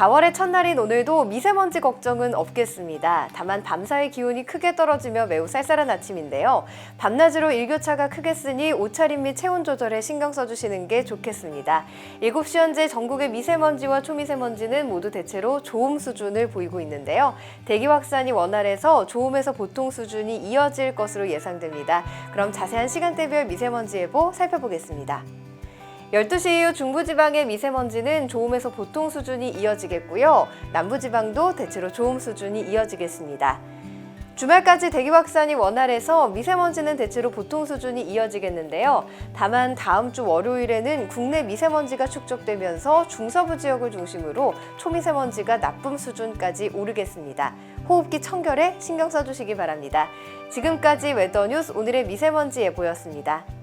4월의 첫날인 오늘도 미세먼지 걱정은 없겠습니다. 다만 밤사이 기온이 크게 떨어지며 매우 쌀쌀한 아침인데요. 밤낮으로 일교차가 크게 쓰니 옷차림 및 체온 조절에 신경 써주시는 게 좋겠습니다. 7시 현재 전국의 미세먼지와 초미세먼지는 모두 대체로 좋음 수준을 보이고 있는데요. 대기 확산이 원활해서 좋음에서 보통 수준이 이어질 것으로 예상됩니다. 그럼 자세한 시간대별 미세먼지 예보 살펴보겠습니다. 12시 이후 중부지방의 미세먼지는 좋음에서 보통 수준이 이어지겠고요. 남부지방도 대체로 좋음 수준이 이어지겠습니다. 주말까지 대기 확산이 원활해서 미세먼지는 대체로 보통 수준이 이어지겠는데요. 다만 다음 주 월요일에는 국내 미세먼지가 축적되면서 중서부 지역을 중심으로 초미세먼지가 나쁨 수준까지 오르겠습니다. 호흡기 청결에 신경 써주시기 바랍니다. 지금까지 웨더뉴스 오늘의 미세먼지 예보였습니다.